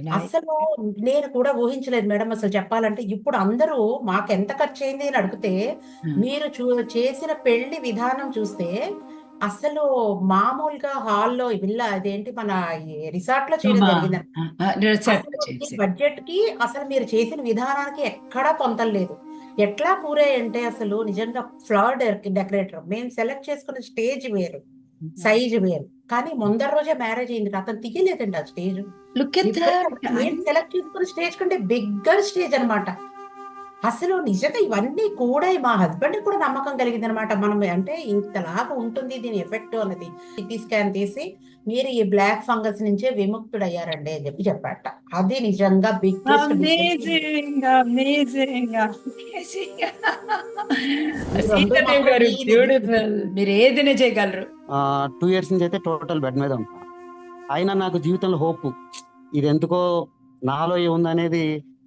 Very nice అసలు నేను కూడా ఊహించలేదు మేడం అసలు చెప్పాలంటే. ఇప్పుడు అందరూ మాకు ఎంత ఖర్చు అయింది అని అడిగితే మీరు చూ చేసిన పెళ్ళి విధానం చూస్తే అసలు మామూలుగా హాల్లో విల్లా అదేంటి మన రిసార్ట్లో చేయడం జరిగింది? బడ్జెట్కి అసలు మీరు చేసిన విధానానికి ఎక్కడా పొంతలేదు ఎట్లా కూరే అంటే అసలు నిజంగా ఫ్లవర్ డెకరేటర్. మేము సెలెక్ట్ చేసుకున్న స్టేజ్ వేరు. సైజ్ వేరు. కానీ ముందర రోజే మ్యారేజ్ అయింది. అతను తీయలేదండి ఆ స్టేజ్. లుక్ సెలెక్ట్ చేసుకున్న స్టేజ్ కంటే బిగ్గర్ స్టేజ్ అన్నమాట. అసలు నిజంగా ఇవన్నీ కూడా మా హస్బెండ్ కూడా నమ్మకం కలిగింది అనమాట మనం అంటే ఇంతలాగా ఉంటుంది దీని ఎఫెక్ట్ అన్నది. సిటీ స్కాన్ తీసి మీరు ఈ బ్లాక్ ఫంగస్ నుంచే విముక్తుడయ్యారండి అని చెప్పి చెప్పాట అది నిజంగా బ్యూటిఫుల్ మీరు ఏదైనా చేయగలరు? టూ ఇయర్స్ నుంచి అయితే టోటల్ బెడ్ మీద ఉంటాను అయినా నాకు జీవితంలో హోప్ ఇది ఎందుకో నాలో ఏముందనేది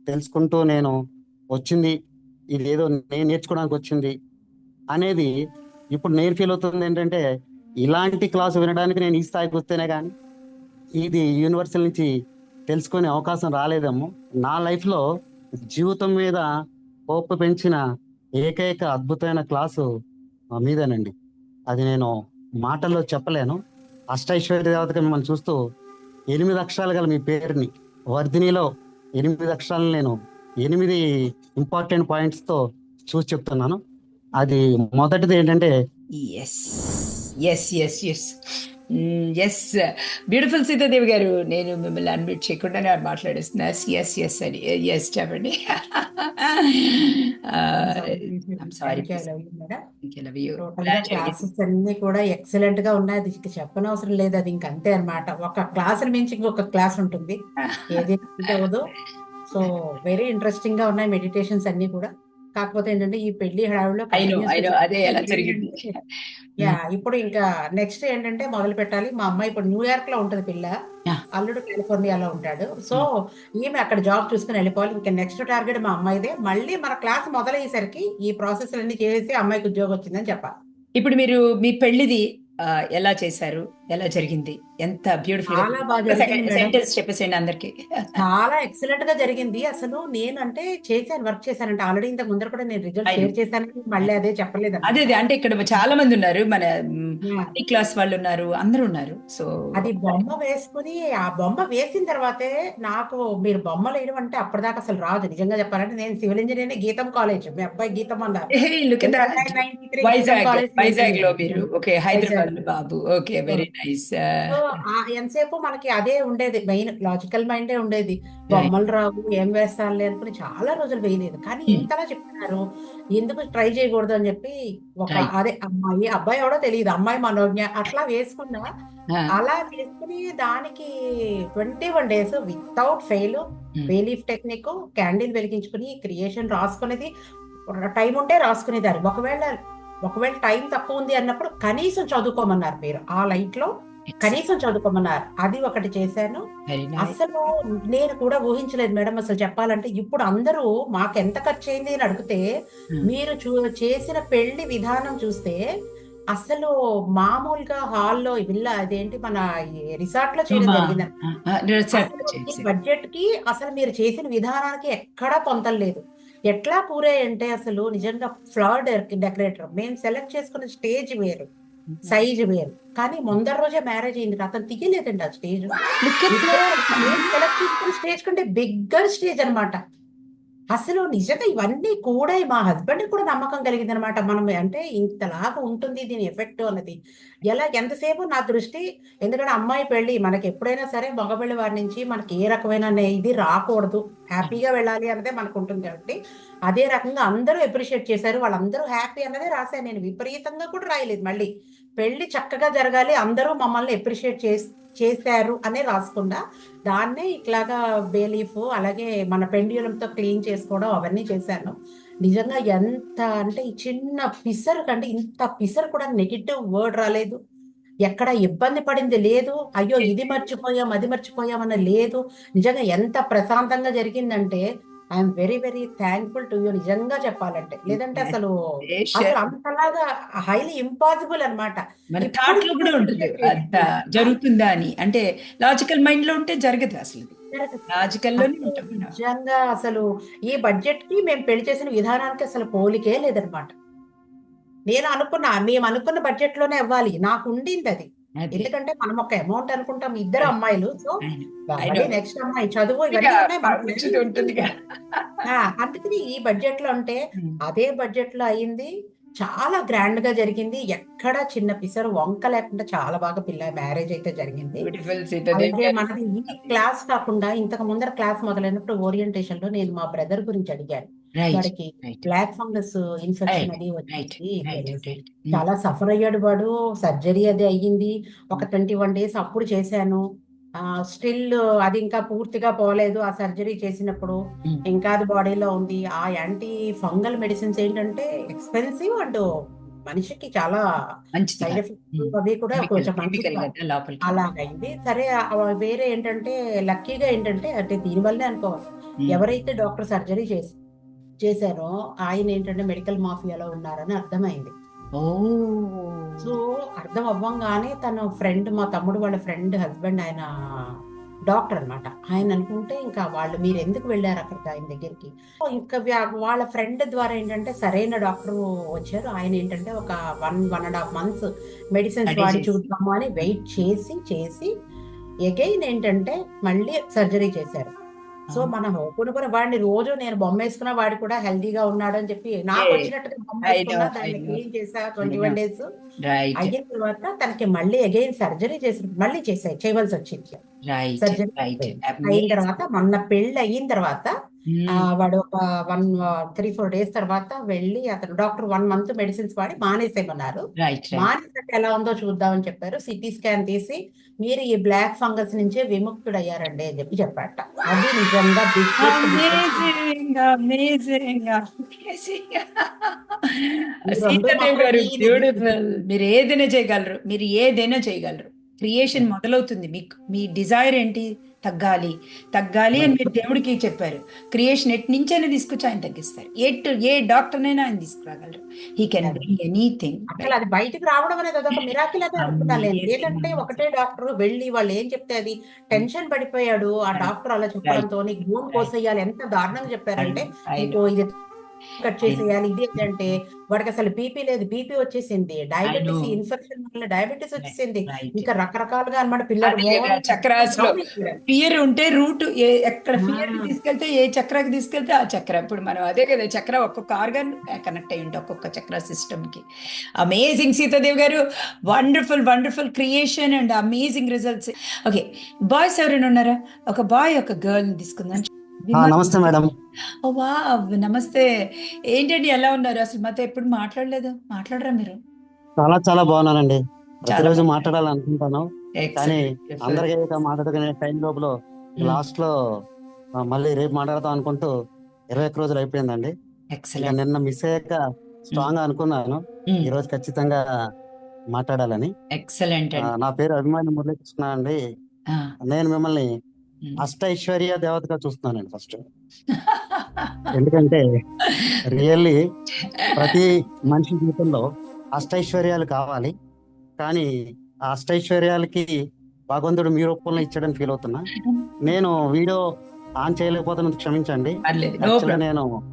తెలుసుకుంటూ నేను వచ్చింది. ఇది ఏదో నేను నేర్చుకోవడానికి వచ్చింది అనేది ఇప్పుడు నేను ఫీల్ అవుతుంది ఏంటంటే ఇలాంటి క్లాసు వినడానికి నేను ఈ స్థాయికి వస్తేనే కానీ ఇది యూనివర్సల్ నుంచి తెలుసుకునే అవకాశం రాలేదేమో. నా లైఫ్లో జీవితం మీద హోప్ పెంచిన ఏకైక అద్భుతమైన క్లాసు మీదేనండి. అది నేను మాటల్లో చెప్పలేను. అష్టైశ్వర్య దేవతగా మిమ్మల్ని చూస్తూ ఎనిమిది అక్షరాలు గల మీ పేరుని వర్ధినిలో ఎనిమిది అక్షరాలను నేను ఎనిమిది ఇంపార్టెంట్ పాయింట్స్తో చూసి చెప్తున్నాను. అది మొదటిది ఏంటంటే yes yes yes yes yes beautiful Sitadevi గారు నేను మిమ్మల్ని అన్మిట్ చేయకుండానే మాట్లాడేస్తున్నా ఎస్ ఎస్ అని. ఎస్ చెప్పండి. సారీ క్లాసెస్ అన్ని కూడా ఎక్సలెంట్గా ఉన్నాయి. అది ఇక చెప్పనవసరం లేదు. అది ఇంక అంతే అన్నమాట. ఒక క్లాస్ మించి ఇంకొక క్లాస్ ఉంటుంది. ఏది అవ్వదు సో వెరీ ఇంట్రెస్టింగ్గా ఉన్నాయి మెడిటేషన్స్ అన్ని కూడా. కాకపోతే ఏంటంటే ఈ పెళ్ళి హడావిడిలో జరిగింది. యా ఇప్పుడు ఇంకా నెక్స్ట్ ఏంటంటే మొదలు పెట్టాలి. మా అమ్మాయి ఇప్పుడు న్యూయార్క్లో ఉంటది పిల్ల. అల్లుడు కాలిఫోర్నియాలో ఉంటాడు. సో ఈమె అక్కడ జాబ్ చూసుకుని వెళ్ళిపోవాలి. ఇంకా నెక్స్ట్ టార్గెట్ మా అమ్మాయిదే. మళ్ళీ మన క్లాస్ మొదలయ్యేసరికి ఈ ప్రాసెస్ అన్ని చేసి అమ్మాయికి ఉద్యోగం వచ్చిందని చెప్పాలి. ఇప్పుడు మీరు మీ పెళ్ళిది ఎలా చేశారు? ఎలా జరిగింది? ఎంత బ్యూటిఫుల్ చాలా బాగా. సెంటెన్స్ చెప్పేసేయండి అందరికి. చాలా ఎక్సలెంట్గా జరిగింది. అసలు నేను అంటే చేశాను వర్క్ చేశానంటే ఆల్రెడీ ఇంత ముందర కూడా నేను రిజల్ట్. షేర్ చేశాను మళ్ళీ అదే చెప్పలేదు అదే అదే. అంటే ఇక్కడ చాలా మంది ఉన్నారు. మన. అన్ని క్లాస్ వాళ్ళు ఉన్నారు. అందరూ ఉన్నారు. సో అది బొమ్మ వేసుకుని ఆ బొమ్మ వేసిన తర్వాతే నాకు మీరు బొమ్మలు వేయడం అంటే అప్పటిదాకా అసలు రాదు. నిజంగా చెప్పాలంటే నేను సివిల్ ఇంజనీర్ గీతం కాలేజ్. మీ అబ్బాయి గీతం అన్నారు లుక్ ఎట్ 93 గీతం వైజాగ్ వైజాగ్లో మీరు. ఓకే హైదరాబాద్ బాబు ఓకే వెరీ నైస్ ఎంతసేపు మనకి అదే ఉండేది మెయిన్ లాజికల్ మైండే ఉండేది బొమ్మలు రావు ఏం వేస్తానులే అనుకుని చాలా రోజులు వేయలేదు కానీ. ఇంతలా చెప్తున్నారు ఎందుకు ట్రై చేయకూడదు అని చెప్పి ఒక. అదే అమ్మాయి అబ్బాయి ఎవడో తెలియదు అమ్మాయి మనోజ్ఞ అట్లా వేసుకున్నా అలా వేసుకుని దానికి twenty one days without fail. Belief technique candle వెలిగించుకుని క్రియేషన్ రాసుకునేది టైం ఉంటే రాసుకునేదాన్ని ఒకవేళ ఒకవేళ టైం తక్కువ ఉంది అన్నప్పుడు కనీసం చదువుకోమన్నారు మీరు ఆ లైట్లో కనీసం చదువుకోమన్నారు. అది ఒకటి చేశాను. అసలు నేను కూడా ఊహించలేదు మేడం అసలు చెప్పాలంటే. ఇప్పుడు అందరూ మాకు ఎంత ఖర్చు అయింది అని అడిగితే మీరు చూ చేసిన పెళ్ళి విధానం చూస్తే అసలు మామూలుగా హాల్లో విల్లా అదేంటి మన రిసార్ట్లో చేయడం జరిగింది? బడ్జెట్కి అసలు మీరు చేసిన విధానానికి ఎక్కడా పొంతలేదు ఎట్లా కూరే అంటే అసలు నిజంగా ఫ్లవర్ డెకరేటర్. మేము సెలెక్ట్ చేసుకున్న స్టేజ్ వేరు. సైజ్ వేరు. కానీ ముందర రోజే మ్యారేజ్ అయింది అతను తీయలేదండి ఆ స్టేజ్. సెలెక్ట్ స్టేజ్ కంటే బిగ్గర్ స్టేజ్ అన్నమాట. అసలు నిజంగా ఇవన్నీ కూడా మా హస్బెండ్ కూడా నమ్మకం కలిగింది అనమాట మనం అంటే ఇంతలాగా ఉంటుంది దీని ఎఫెక్ట్ అన్నది. ఎలా ఎంతసేపు నా దృష్టి ఎందుకంటే అమ్మాయి పెళ్ళి మనకి ఎప్పుడైనా సరే మగపెళ్ళి వారి నుంచి మనకి ఏ రకమైన ఇది రాకూడదు. హ్యాపీగా వెళ్ళాలి అన్నదే మనకు ఉంటుంది కాబట్టి అదే రకంగా అందరూ అప్రిషియేట్ చేశారు. వాళ్ళందరూ హ్యాపీ అన్నదే రాశాను నేను. విపరీతంగా కూడా రాయలేదు మళ్ళీ. పెళ్ళి చక్కగా జరగాలి. అందరూ మమ్మల్ని అప్రిషియేట్ చేసి చేశారు అనే రాసుకుండా దాన్నే ఇట్లాగా బేలీఫ్ అలాగే మన పెండ్యూలంతో క్లీన్ చేసుకోవడం అవన్నీ చేశాను. నిజంగా ఎంత అంటే ఈ చిన్న పిసర్ కంటే ఇంత పిసర్ కూడా నెగిటివ్ వర్డ్ రాలేదు. ఎక్కడ ఇబ్బంది పడింది లేదు. అయ్యో ఇది మర్చిపోయాం అది మర్చిపోయాం అన్న లేదు. నిజంగా ఎంత ప్రశాంతంగా జరిగిందంటే I'm very very thankful to you నిజంగా చెప్పాలంటే. లేదంటే అసలు అసలు అంతలాగా హైలీ ఇంపాసిబుల్ అన్నమాట. మన థాట్లో కూడా ఉంటుంది. అంత జరుగుతుందా అని. అంటే లాజికల్ మైండ్లో ఉంటే జరగదు అసలు. ఉంటాం మనం. నిజంగా అసలు ఈ బడ్జెట్కి మేము పెళ్ళి చేసిన విధానానికి అసలు పోలికే లేదనమాట నేను అనుకున్నా మేము అనుకున్న బడ్జెట్లోనే ఇవ్వాలి నాకు ఉండింది అది. ఎందుకంటే మనం ఒక అమౌంట్ అనుకుంటాం ఇద్దరు అమ్మాయిలు. సో. నెక్స్ట్ అమ్మాయి. చదువు ఇవన్నీ అందుకని ఈ బడ్జెట్లో అంటే. అదే బడ్జెట్లో అయింది. చాలా గ్రాండ్గా జరిగింది. ఎక్కడ చిన్న పిసరు వంక లేకుండా చాలా బాగా పిల్ల మ్యారేజ్ అయితే జరిగింది. మనది ఈ క్లాస్ కాకుండా ఇంతకు ముందర క్లాస్ మొదలైనప్పుడు ఓరియంటేషన్లో నేను మా బ్రదర్ గురించి అడిగాను. వాడికి బ్లాక్ ఫంగస్ ఇన్ఫెక్షన్ అది వచ్చింది. చాలా సఫర్ అయ్యాడు వాడు సర్జరీ అది అయ్యింది ఒక ట్వంటీ వన్ డేస్ అప్పుడు చేశాను స్టిల్ అది ఇంకా పూర్తిగా పోలేదు ఆ సర్జరీ చేసినప్పుడు ఉమ్. ఇంకా అది బాడీలో ఉంది ఆ యాంటీ ఫంగల్ మెడిసిన్స్ ఏంటంటే ఎక్స్పెన్సివ్ అండ్ మనిషికి చాలా సైడ్. ఎఫెక్ట్స్ ఉమ్. అవి కూడా కొంచెం. అలాగైంది సరే వేరే ఏంటంటే లక్కీగా ఏంటంటే అంటే దీనివల్లే అనుకోవాలి. ఎవరైతే డాక్టర్ సర్జరీ చేసి చేశారో ఆయన ఏంటంటే మెడికల్ మాఫియాలో ఉన్నారని అర్థమైంది. సో అర్థం అవ్వంగానే తన ఫ్రెండ్ మా తమ్ముడు వాళ్ళ ఫ్రెండ్ హస్బెండ్ ఆయన డాక్టర్ అన్నమాట. ఆయన అనుకుంటే ఇంకా వాళ్ళు మీరు ఎందుకు వెళ్ళారు అక్కడికి ఆయన దగ్గరికి? ఇంకా వాళ్ళ ఫ్రెండ్ ద్వారా ఏంటంటే సరైన డాక్టర్ వచ్చారు. ఆయన ఏంటంటే ఒక one one and half months medicines వాడి. చూద్దాము అని వెయిట్ చేసి చేసి ఎగైన్ ఏంటంటే మళ్ళీ సర్జరీ చేశారు. సో. మనం కూడా వాడిని రోజు నేను బొమ్మ వేసుకున్నా వాడు కూడా హెల్దీగా ఉన్నాడు అని చెప్పి నాకు వచ్చినట్టుగా బొమ్మ వేసుకున్నా దాన్ని. క్లీన్ చేసా ట్వంటీ I వన్. డేస్. అయిన తర్వాత తనకి మళ్ళీ అగైన్ సర్జరీ చేసి మళ్ళీ చేసాయి చేయవలసి వచ్చింది. రైట్ అయిన తర్వాత మొన్న పెళ్ళి అయిన తర్వాత వాడు ఒక వన్ త్రీ ఫోర్ డేస్ తర్వాత వెళ్ళి అతను డాక్టర్ వన్ మంత్ మెడిసిన్స్ వాడి రైట్ మానేసాక ఎలా ఉందో చూద్దామని చెప్పారు. సిటీ స్కాన్ తీసి మీరు ఈ బ్లాక్ ఫంగస్ నుంచే విముక్తుడయ్యారండి అని చెప్పి చెప్పాట అది నిజంగా మీరు ఏదైనా చేయగలరు? మీరు ఏదైనా చేయగలరు? క్రియేషన్ మొదలవుతుంది. మీకు మీ డిజైర్ ఏంటి? తగ్గాలి. తగ్గాలి అని మీరు దేవుడికి చెప్పారు. క్రియేషన్ ఎట్ నుంచైనా తీసుకొచ్చి ఆయన తగ్గిస్తారు. ఎట్ ఏ డాక్టర్నైనా ఆయన తీసుకురాగలరు. హీ కెన్ బ్రింగ్ ఎనీథింగ్ అసలు అది బయటికి రావడం అనేది అదొక మిరాకిల్ అని అనుకున్నాను amazing. ఒకటే డాక్టర్ వెళ్ళి వాళ్ళు ఏం చెప్తే అది టెన్షన్ పడిపోయాడు. ఆ. డాక్టర్ అలా చెప్పడంతో నీకు గూన్ కోసేయాలి ఎంత దారుణంగా చెప్పారంటే ఇది కట్ చేసేయాలి ఇది ఏంటంటే వాడికి అసలు బీపీ లేదు. బీపీ వచ్చేసింది. డయాబెటీస్. ఇన్ఫెక్షన్ వల్ల డయాబెటీస్ వచ్చేసింది. ఇంకా రకరకాలుగా అన్నమాట పిల్లలు. ఫియర్ ఉంటే రూట్ ఏ ఎక్కడ. ఫియర్ తీసుకెళ్తే ఏ చక్రాకి తీసుకెళ్తే ఆ చక్ర. ఇప్పుడు మనం అదే కదా చక్ర ఒక్కొక్క ఆర్గన్ కనెక్ట్ అయి ఉంటే ఒక్కొక్క చక్ర సిస్టమ్కి అమేజింగ్ సీతాదేవి గారు. Wonderful wonderful creation and amazing results okay boys ఎవరైనా ఉన్నారా? ఒక బాయ్ ఒక గర్ల్ తీసుకుందాం. నమస్తే మేడం వావ్ నమస్తే ఏంటండి ఎలా ఉన్నారు అసలు మాతో ఎప్పుడు మాట్లాడలేదు మాట్లాడరా మీరు చాలా చాలా బాగున్నానండి ప్రతిరోజు. మాట్లాడాలనుకుంటాను కానీ. అందరికీ మాట్లాడుకునే టైం లోపల. లాస్ట్లో మళ్ళీ రేపు మాట్లాడదాం అనుకుంటూ ఇరవై ఒక్క రోజులు అయిపోయిందండి. నిన్న మిస్ అయ్యాక స్ట్రాంగ్గా అనుకున్నాను. ఈ రోజు ఖచ్చితంగా మాట్లాడాలని ఎక్సలెంట్ నా పేరు అభిమాని మురళీకృష్ణ అండి. నేను మిమ్మల్ని అష్ట ఐశ్వర్య దేవతగా చూస్తున్నానండి ఫస్ట్. ఎందుకంటే రియల్లీ ప్రతి మనిషి జీవితంలో అష్టైశ్వర్యాలు కావాలి. కానీ ఆ అష్టైశ్వర్యాలకి భగవంతుడు మీ రూపంలో ఇచ్చాడని ఫీల్ అవుతున్నా. నేను వీడియో ఆన్ చేయలేకపోతున్నందుకు క్షమించండి. నేను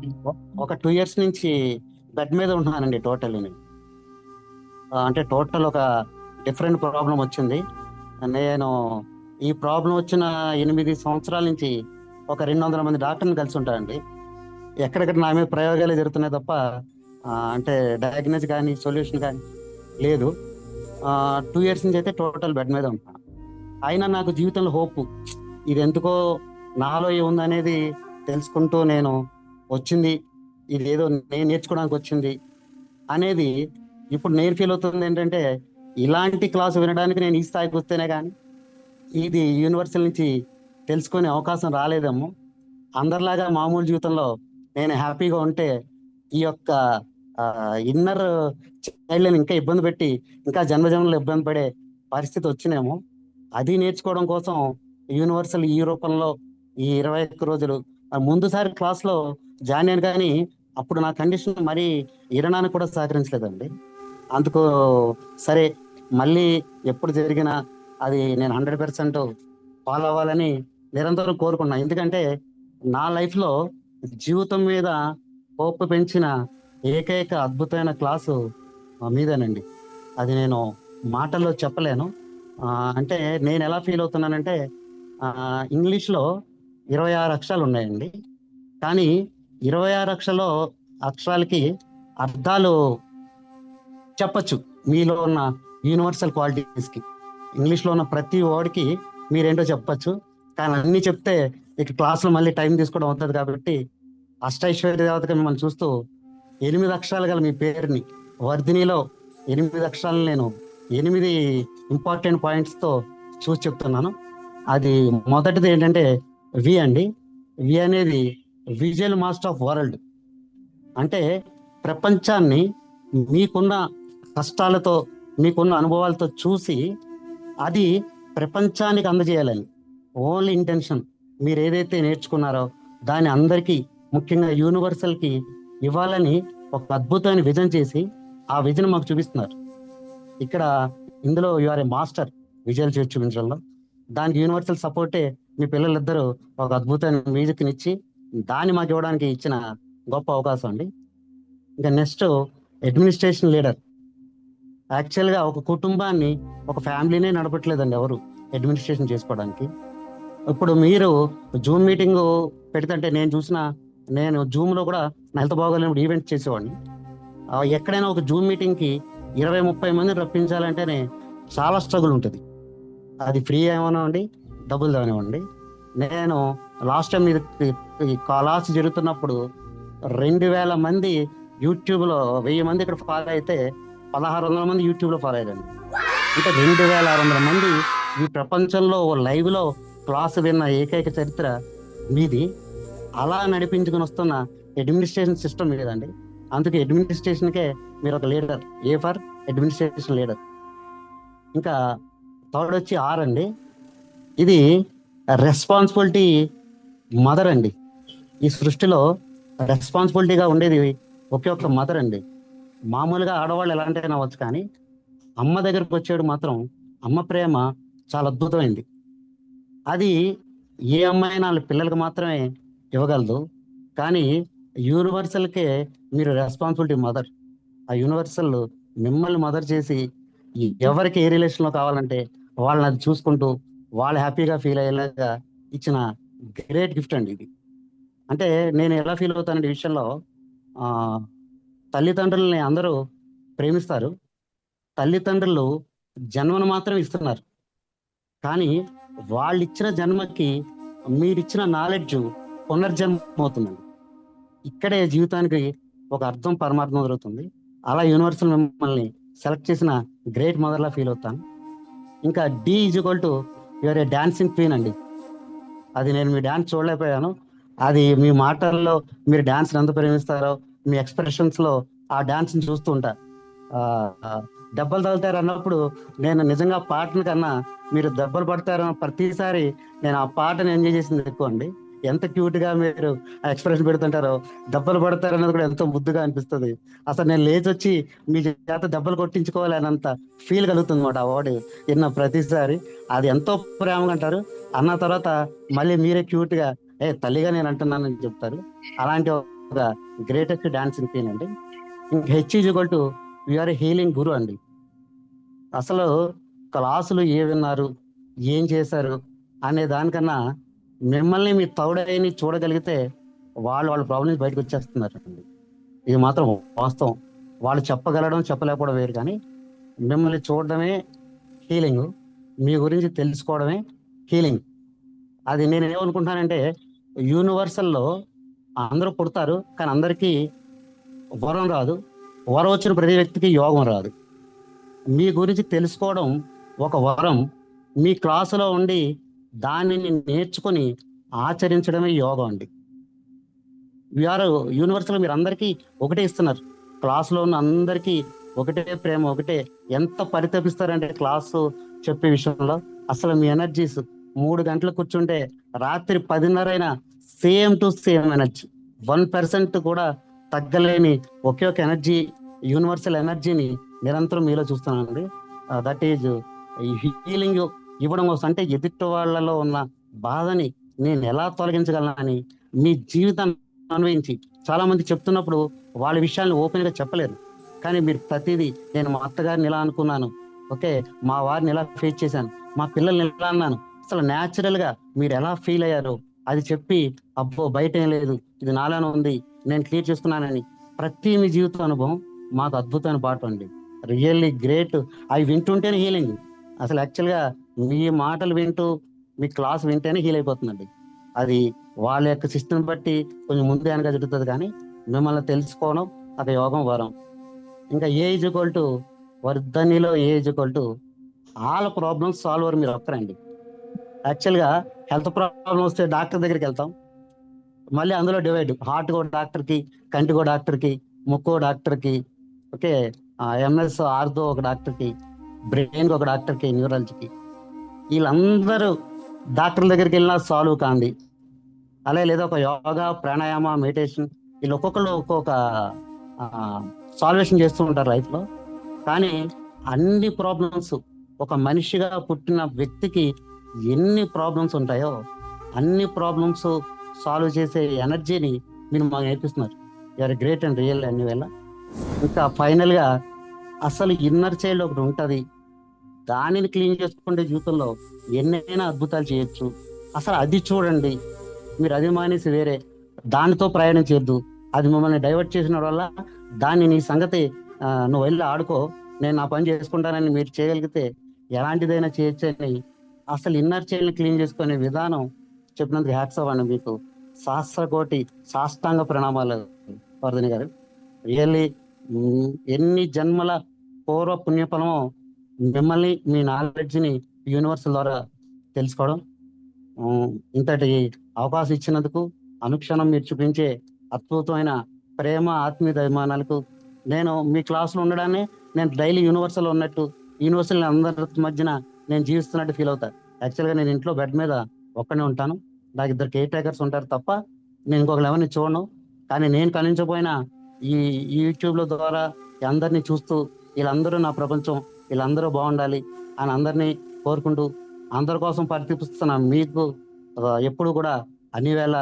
ఒక టూ ఇయర్స్ నుంచి బెడ్ మీద ఉంటున్నానండి టోటల్ అంటే టోటల్ ఒక డిఫరెంట్ ప్రాబ్లం వచ్చింది. నేను ఈ ప్రాబ్లం వచ్చిన ఎనిమిది సంవత్సరాల నుంచి ఒక రెండు వందల మంది డాక్టర్ని కలిసి ఉంటారండి. ఎక్కడెక్కడ నా మీద ప్రయోగాలు జరుగుతున్నాయి తప్ప అంటే డయాగ్నోస్ కానీ సొల్యూషన్ కానీ లేదు. టూ ఇయర్స్ నుంచి అయితే టోటల్ బెడ్ మీద ఉంటాను అయినా నాకు జీవితంలో హోప్ ఇది ఎందుకో నాలో ఏముందనేది తెలుసుకుంటూ నేను వచ్చింది. ఇది ఏదో నేను నేర్చుకోవడానికి వచ్చింది అనేది ఇప్పుడు నేను ఫీల్ అవుతుంది ఏంటంటే ఇలాంటి క్లాస్ వినడానికి నేను ఈ స్థాయికి వస్తేనే కానీ ఇది యూనివర్సల్ నుంచి తెలుసుకునే అవకాశం రాలేదేమో. అందరిలాగా మామూలు జీవితంలో నేను హ్యాపీగా ఉంటే ఈ యొక్క ఇన్నర్ చైల్డ్ని ఇంకా ఇబ్బంది పెట్టి ఇంకా జన్మజన్మలో ఇబ్బంది పడే పరిస్థితి వచ్చినేమో. అది నేర్చుకోవడం కోసం యూనివర్సల్ ఈ రూపంలో ఈ ఇరవై ఒక్క రోజులు ముందుసారి క్లాస్లో జాయిన్ అయ్యాను కానీ అప్పుడు నా కండిషన్ మరీ ఇరడానికి కూడా సహకరించలేదండి. అందుకు సరే మళ్ళీ ఎప్పుడు జరిగినా అది నేను హండ్రెడ్ పర్సెంట్ ఫాలో అవ్వాలని నిరంతరం కోరుకున్నా. ఎందుకంటే నా లైఫ్లో జీవితం మీద హోప్ పెంచిన ఏకైక అద్భుతమైన క్లాసు మీదేనండి. అది నేను మాటల్లో చెప్పలేను. అంటే నేను ఎలా ఫీల్ అవుతున్నానంటే ఇంగ్లీష్లో ఇరవై ఆరు అక్షరాలు ఉన్నాయండి. కానీ ఇరవై ఆరు అక్షరాలు అక్షరాలకి అర్థాలు చెప్పచ్చు. మీలో ఉన్న యూనివర్సల్ క్వాలిటీస్కి. ఇంగ్లీష్లో ఉన్న ప్రతి వర్డ్కి మీరేంటో చెప్పచ్చు. కానీ అన్నీ చెప్తే మీకు క్లాస్లో మళ్ళీ టైం తీసుకోవడం అవుతుంది కాబట్టి అష్టైశ్వర్య దేవతగా మిమ్మల్ని చూస్తూ ఎనిమిది అక్షరాలు గల మీ పేరుని వర్ధినిలో ఎనిమిది అక్షరాలు నేను ఎనిమిది ఇంపార్టెంట్ పాయింట్స్తో చూసి చెప్తున్నాను. అది మొదటిది ఏంటంటే వి అండి. వి అనేది విజువల్ మాస్టర్ ఆఫ్ వరల్డ్. అంటే ప్రపంచాన్ని మీకున్న కష్టాలతో మీకున్న అనుభవాలతో చూసి అది ప్రపంచానికి అందజేయాలని. Only intention. మీరు ఏదైతే నేర్చుకున్నారో దాన్ని అందరికీ ముఖ్యంగా యూనివర్సల్కి ఇవ్వాలని ఒక అద్భుతమైన విజన్ చేసి ఆ విజన్ మాకు చూపిస్తున్నారు. ఇక్కడ ఇందులో యు ఆర్ ఏ మాస్టర్ విజయాలు చేసి చూపించడంలో దానికి యూనివర్సల్ సపోర్టే మీ పిల్లలిద్దరూ ఒక అద్భుతమైన మ్యూజిక్ని ఇచ్చి దాన్ని మాకు ఇవ్వడానికి ఇచ్చిన గొప్ప అవకాశం అండి. ఇంకా నెక్స్ట్ అడ్మినిస్ట్రేషన్ లీడర్. యాక్చువల్గా ఒక కుటుంబాన్ని ఒక ఫ్యామిలీనే నడపట్లేదండి ఎవరు అడ్మినిస్ట్రేషన్ చేసుకోవడానికి. ఇప్పుడు మీరు జూమ్ మీటింగ్ పెడితే నేను చూసిన నేను జూమ్లో కూడా హెల్త్ బాగోలేనప్పుడు ఈవెంట్ చేసేవాడిని. ఎక్కడైనా ఒక జూమ్ మీటింగ్కి ఇరవై ముప్పై మంది రప్పించాలంటేనే చాలా స్ట్రగుల్ ఉంటుంది. అది ఫ్రీ ఏమనివ్వండి డబ్బులు దానివ్వండి. నేను లాస్ట్ టైం ఇది ఈ జరుగుతున్నప్పుడు రెండు వేల మంది యూట్యూబ్లో వెయ్యి మంది ఇక్కడ ఫాలో అయితే పదహారు వందల మంది యూట్యూబ్లో ఫాలో అయ్యారండి. అంటే రెండు వేల ఆరు వందల మంది ఈ ప్రపంచంలో ఓ లైవ్లో క్లాస్ విన్న ఏకైక చరిత్ర మీది. అలా నడిపించుకుని వస్తున్న అడ్మినిస్ట్రేషన్ సిస్టమ్ మీదండి. అందుకే అడ్మినిస్ట్రేషన్కే మీరు ఒక leader a for administration leader ఇంకా థర్డ్ వచ్చి ఆర్ అండి. ఇది రెస్పాన్సిబిలిటీ మదర్ అండి. ఈ సృష్టిలో రెస్పాన్సిబిలిటీగా ఉండేది ఒకే ఒక్క మదర్ అండి. మామూలుగా ఆడవాళ్ళు ఎలాంటి అవ్వచ్చు కానీ అమ్మ దగ్గరకు వచ్చేడు మాత్రం అమ్మ ప్రేమ చాలా అద్భుతమైంది. అది ఏ అమ్మాయి వాళ్ళ పిల్లలకు మాత్రమే ఇవ్వగలదు. కానీ యూనివర్సల్కే మీరు రెస్పాన్సిబిలిటీ మదర్ ఆ యూనివర్సల్ మిమ్మల్ని మదర్ చేసి ఎవరికి ఏ రిలేషన్లో కావాలంటే వాళ్ళని అది చూసుకుంటూ వాళ్ళు హ్యాపీగా ఫీల్ అయ్యేలాగా ఇచ్చిన గ్రేట్ గిఫ్ట్ అండి ఇది. అంటే నేను ఎలా ఫీల్ అవుతానంటే ఈ విషయంలో తల్లిదండ్రులని అందరూ ప్రేమిస్తారు. తల్లిదండ్రులు జన్మను మాత్రం ఇస్తున్నారు. కానీ వాళ్ళు ఇచ్చిన జన్మకి మీరిచ్చిన నాలెడ్జ్ పునర్జన్మ అవుతుందండి ఇక్కడే జీవితానికి ఒక అర్థం పరమార్థం దొరుకుతుంది అలా యూనివర్సల్ మిమ్మల్ని సెలెక్ట్ చేసిన గ్రేట్ మదర్లా ఫీల్ అవుతాను. ఇంకా D is to your a dancing queen అండి. అది నేను మీ డాన్స్ చూడలేకపోయాను. అది మీ మాటల్లో మీరు డాన్స్ ఎంత ప్రేమిస్తారో మీ ఎక్స్ప్రెషన్స్లో ఆ డాన్స్ చూస్తూ ఉంటా. దెబ్బలు తగులుతారు అన్నప్పుడు నేను నిజంగా పాటల కన్నా మీరు దెబ్బలు పడతారు ప్రతిసారి నేను ఆ పాటను ఎంజాయ్ చేసింది ఎక్కువ అండి. ఎంత క్యూట్గా మీరు ఆ ఎక్స్ప్రెషన్ పెడుతుంటారో దెబ్బలు పడతారు అన్నది కూడా ఎంతో ముద్దుగా అనిపిస్తుంది. అసలు నేను లేచి వచ్చి మీ చేత దెబ్బలు కొట్టించుకోవాలి అన్నంత ఫీల్ కలుగుతుంది అనమాట ఆ వర్డ్ విన్న ప్రతిసారి అది ఎంతో ప్రేమగా అంటారు. అన్న తర్వాత మళ్ళీ మీరే క్యూట్గా ఏ తల్లిగా నేను అంటున్నానని చెప్తారు. అలాంటి ద గ్రేటెస్ట్ డాన్సింగ్ సీన్ అండి. ఇంకా H equal to your healing guru అండి. అసలు క్లాసులు ఏ విన్నారు ఏం చేశారు అనే దానికన్నా మిమ్మల్ని మీ తౌడని చూడగలిగితే వాళ్ళు వాళ్ళ ప్రాబ్లమ్స్ బయటకు వచ్చేస్తున్నారు అండి ఇది మాత్రం వాస్తవం. వాళ్ళు చెప్పగలడం చెప్పలేకపోవడం వేరు కానీ మిమ్మల్ని చూడడమే హీలింగ్ మీ గురించి తెలుసుకోవడమే హీలింగ్ అది నేను ఏమనుకుంటానంటే యూనివర్సల్లో అందరూ పుడతారు కానీ అందరికీ వరం రాదు. వరం వచ్చిన ప్రతి వ్యక్తికి యోగం రాదు. మీ గురించి తెలుసుకోవడం ఒక వరం. మీ క్లాసులో ఉండి దానిని నేర్చుకొని ఆచరించడమే యోగం అండి. వీఆర్ యూనివర్సల్ మీరు అందరికీ ఒకటే ఇస్తున్నారు. క్లాసులో ఉన్న అందరికీ ఒకటే ప్రేమ ఒకటే. ఎంత పరితపిస్తారంటే క్లాసు చెప్పే విషయంలో? అసలు మీ ఎనర్జీస్ మూడు గంటలు కూర్చుంటే రాత్రి పదిన్నర అయినా same to same energy. One percent కూడా తగ్గలేని ఒకే ఒక ఎనర్జీ యూనివర్సల్ ఎనర్జీని నిరంతరం మీలో చూస్తున్నానండి. దట్ ఈజ్ హీలింగ్ ఇవ్వడం కోసం అంటే ఎదుటి వాళ్ళలో ఉన్న బాధని నేను ఎలా తొలగించగలనని మీ జీవితాన్ని అన్వయించి చాలా మంది చెప్తున్నప్పుడు వాళ్ళ విషయాన్ని ఓపెన్గా చెప్పలేరు. కానీ మీరు ప్రతిదీ నేను మా అత్తగారిని ఇలా అనుకున్నాను. ఓకే మా వారిని ఎలా ఫేస్ చేశాను. మా పిల్లల్ని ఎలా అన్నాను. అసలు న్యాచురల్గా మీరు ఎలా ఫీల్ అయ్యారో? అది చెప్పి అబ్బో బయట ఏం లేదు. ఇది నాలోనే ఉంది. నేను క్లియర్ చేసుకున్నానని ప్రతి మీ జీవిత అనుభవం మాకు అద్భుతమైన పాట అండి. Really great. అవి వింటుంటేనే హీలింగ్. అసలు యాక్చువల్గా మీ మాటలు వింటూ మీ క్లాస్ వింటేనే హీల్ అయిపోతుందండి. అది వాళ్ళ యొక్క సిస్టమ్ బట్టి కొంచెం ముందే వెనక జరుగుతుంది కానీ మిమ్మల్ని తెలుసుకోవడం ఒక యోగం వరం. ఇంకా ఏజ్ ఈక్వల్ టు వర్ధనిలో ఏజ్ ఈక్వల్ టు వాళ్ళ ప్రాబ్లమ్స్ సాల్వర్ మీరు ఒక్కరండి. యాక్చువల్గా హెల్త్ ప్రాబ్లమ్ వస్తే డాక్టర్ దగ్గరికి వెళ్తాం. మళ్ళీ అందులో డివైడ్. హార్ట్ కో డాక్టర్కి కంటి కో డాక్టర్కి ముక్కో డాక్టర్కి ఓకే? ఎంఎస్ ఆర్థో ఒక డాక్టర్కి బ్రెయిన్కి ఒక డాక్టర్కి న్యూరాలజీకి. వీళ్ళందరూ డాక్టర్ల దగ్గరికి వెళ్ళినా సాల్వ్ కాంది. అలాగే లేదా ఒక యోగా ప్రాణాయామ మెడిటేషన్ వీళ్ళు ఒక్కొక్కరు ఒక్కొక్క సాల్వేషన్ చేస్తూ ఉంటారు రైతులో కానీ అన్ని ప్రాబ్లమ్స్ ఒక మనిషిగా పుట్టిన వ్యక్తికి ఎన్ని ప్రాబ్లమ్స్ ఉంటాయో అన్ని ప్రాబ్లమ్స్ సాల్వ్ చేసే ఎనర్జీని మీరు మాకు నేర్పిస్తున్నారు. యూఆర్ గ్రేట్ అండ్ రియల్ అన్ని వేళ. ఇంకా ఫైనల్గా అసలు ఇన్నర్ చైల్డ్ ఒకటి ఉంటుంది. దానిని క్లీన్ చేసుకుంటే జీవితంలో ఎన్నైనా అద్భుతాలు చేయొచ్చు. అసలు అది చూడండి. మీరు అది మానేసి వేరే దానితో ప్రయాణం చేయొద్దు. అది మిమ్మల్ని డైవర్ట్ చేసిన వల్ల దాన్ని నీ సంగతి నువ్వు వెళ్ళి ఆడుకో. నేను నా పని చేసుకుంటానని మీరు చేయగలిగితే ఎలాంటిదైనా చేయొచ్చని అసలు ఇన్నర్ చైల్డ్ క్లీన్ చేసుకునే విధానం చెప్పినందుకు హ్యాట్స్ అవ్వండి మీకు. సహస్ర కోటి సాష్టాంగ ప్రణామాలు వర్ధని గారు. రియల్లీ ఎన్ని జన్మల పూర్వ పుణ్యఫలమో మిమ్మల్ని మీ నాలెడ్జ్ని యూనివర్స్ ద్వారా తెలుసుకోవడం ఇంతటి అవకాశం ఇచ్చినందుకు అనుక్షణం మీరు చూపించే అద్భుతమైన ప్రేమ ఆత్మీయ అభిమానాలకు నేను మీ క్లాసులో ఉండడాన్ని నేను డైలీ యూనివర్సల్ ఉన్నట్టు యూనివర్సల్ అందరి మధ్యన నేను జీవిస్తున్నట్టు ఫీల్ అవుతా. యాక్చువల్గా నేను ఇంట్లో బెడ్ మీద ఒక్కనే ఉంటాను. నాకు ఇద్దరు కేర్ టేకర్స్ ఉంటారు తప్ప నేను ఇంకొక ఎవరిని చూడను. కానీ నేను కనిపించకపోయినా ఈ యూట్యూబ్ల ద్వారా అందరినీ చూస్తూ వీళ్ళందరూ నా ప్రపంచం వీళ్ళందరూ బాగుండాలి అని అందరినీ కోరుకుంటూ అందరి కోసం పరితపిస్తున్న మీకు ఎప్పుడు కూడా అన్ని వేళ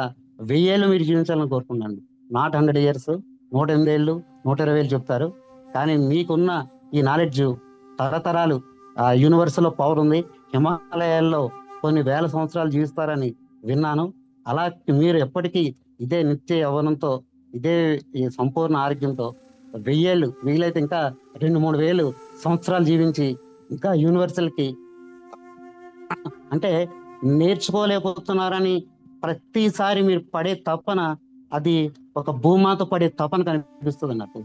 వెయ్యేళ్ళు మీరు జీవించాలని కోరుకున్నాను నాట్ హండ్రెడ్ ఇయర్స్ నూట ఎనిమిది ఏళ్ళు నూట ఇరవై ఏళ్ళు చెప్తారు. కానీ మీకున్న ఈ నాలెడ్జ్ తరతరాలు ఆ యూనివర్స్లో పవర్ ఉంది. హిమాలయాల్లో కొన్ని వేల సంవత్సరాలు జీవిస్తారని విన్నాను. అలా మీరు ఎప్పటికీ ఇదే నిత్య యవనంతో ఇదే సంపూర్ణ ఆరోగ్యంతో వెయ్యేళ్ళు వీలైతే ఇంకా రెండు మూడు వేలు సంవత్సరాలు జీవించి ఇంకా యూనివర్సల్కి అంటే నేర్చుకోలేకపోతున్నారని ప్రతిసారి మీరు పడే తపన అది ఒక భూమాత పడే తపన కనిపిస్తుంది నాకు.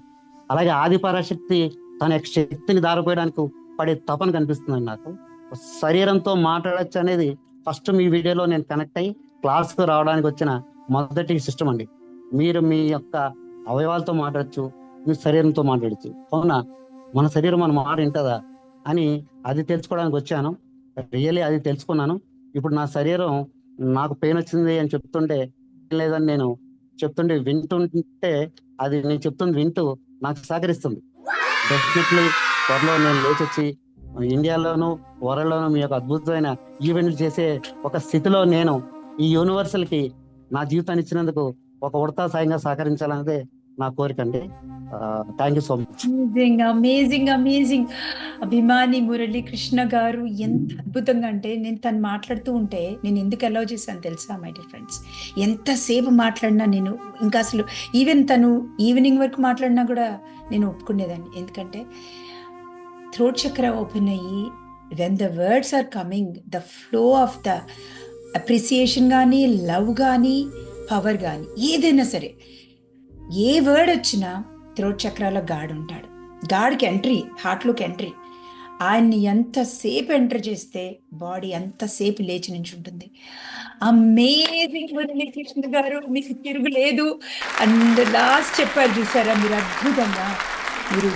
అలాగే ఆది పరాశక్తి తన యొక్క శక్తిని దారిపోయడానికి పడే తపన కనిపిస్తుంది నాకు. శరీరంతో మాట్లాడచ్చు అనేది ఫస్ట్ మీ వీడియోలో నేను కనెక్ట్ అయ్యి క్లాస్కు రావడానికి వచ్చిన మొదటి సిస్టమ్ అండి. మీరు మీ యొక్క అవయవాలతో మాట్లాడచ్చు మీ శరీరంతో మాట్లాడచ్చు. అవునా? మన శరీరం మన మాట వింటదా అని అది తెలుసుకోవడానికి వచ్చాను. రియల్లీ అది తెలుసుకున్నాను. ఇప్పుడు నా శరీరం నాకు పెయిన్ వచ్చింది అని చెప్తుంటే లేదని నేను చెప్తుంటే వింటుంటే అది నేను చెప్తుంది వింటూ నాకు సహకరిస్తుంది. డెఫినెట్లీ త్వరలో నేను లేచొచ్చి ఇండియాలోను వరల్డ్లోను మీ యొక్క అద్భుతమైన ఈవెంట్లు చేసే ఒక స్థితిలో నేను ఈ యూనివర్సల్కి నా జీవితాన్ని ఇచ్చినందుకు ఒక ఉడతా సాయంగా సహకరించాలన్నదే నా కోరిక అండి. Thank you so much. Amazing amazing amazing అభిమాని మురళి కృష్ణ గారు ఎంత అద్భుతంగా అంటే నేను తను మాట్లాడుతూ ఉంటే నేను ఎందుకు అలౌ చేశాను తెలుసా మై డియర్ ఫ్రెండ్స్ ఎంతసేపు మాట్లాడినా నేను ఇంకా అసలు ఈవెన్ తను ఈవినింగ్ వరకు మాట్లాడినా కూడా నేను ఒప్పుకునేదాన్ని. ఎందుకంటే థ్రోట్ చక్ర ఓపెన్ అయ్యి when the words are coming the flow of the appreciation కానీ లవ్ కానీ పవర్ కానీ ఏదైనా సరే ఏ వర్డ్ వచ్చినా థ్రోట్ చక్రాలో గాడ్ ఉంటాడు. గాడ్కి ఎంట్రీ హార్ట్లోకి ఎంట్రీ ఆయన్ని ఎంతసేపు ఎంటర్ చేస్తే బాడీ ఎంతసేపు లేచి నుంచి ఉంటుంది అమేజింగ్ మురళీకృష్ణ గారు మీకు తిరుగు లేదు అండ్ లాస్ట్ చెప్పారు చూసారా? మీరు అద్భుతంగా మీరు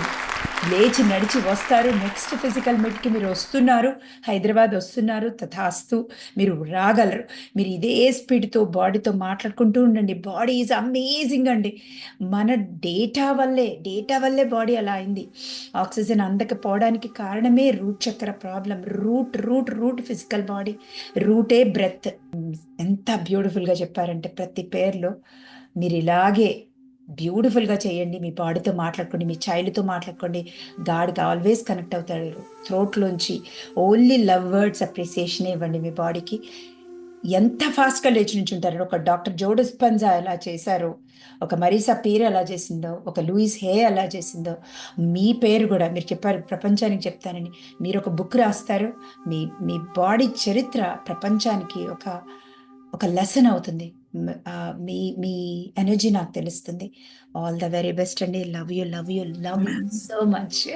లేచి నడిచి వస్తారు. నెక్స్ట్ ఫిజికల్ మీట్కి మీరు వస్తున్నారు. హైదరాబాద్ వస్తున్నారు. తథాస్తు మీరు రాగలరు. మీరు ఇదే స్పీడ్తో బాడీతో మాట్లాడుకుంటూ ఉండండి. బాడీ ఈజ్ అమేజింగ్ అండి. మన డేటా వల్లే డేటా వల్లే బాడీ అలా అయింది. ఆక్సిజన్ అందకపోవడానికి కారణమే root chakra problem root root root physical body రూటే బ్రెత్ ఎంత బ్యూటిఫుల్గా చెప్పారంటే ప్రతి పేర్లో మీరు ఇలాగే బ్యూటిఫుల్గా చేయండి. మీ బాడీతో మాట్లాడుకోండి. మీ చైల్డ్తో మాట్లాడుకోండి. గాడ్కి ఆల్వేస్ కనెక్ట్ అవుతాడు. థ్రోట్లోంచి ఓన్లీ లవ్ వర్డ్స్ అప్రిసియేషన్ ఇవ్వండి మీ బాడీకి. ఎంత ఫాస్ట్గా లేచి నుంచి ఉంటారు ఒక డాక్టర్ జోడస్పంజా ఎలా చేశారో ఒక మరీసా పేరు ఎలా చేసిందో ఒక లూయిస్ హే ఎలా చేసిందో మీ పేరు కూడా మీరు చెప్పారు ప్రపంచానికి చెప్తానని. మీరు ఒక బుక్ రాస్తారు. మీ మీ బాడీ చరిత్ర ప్రపంచానికి ఒక ఒక లెసన్ అవుతుంది. మ్, మీ మీ ఎనర్జీ నాకు తెలుస్తుంది. ఆల్ ద వెరీ బెస్ట్ అండి. Love you love you love you so much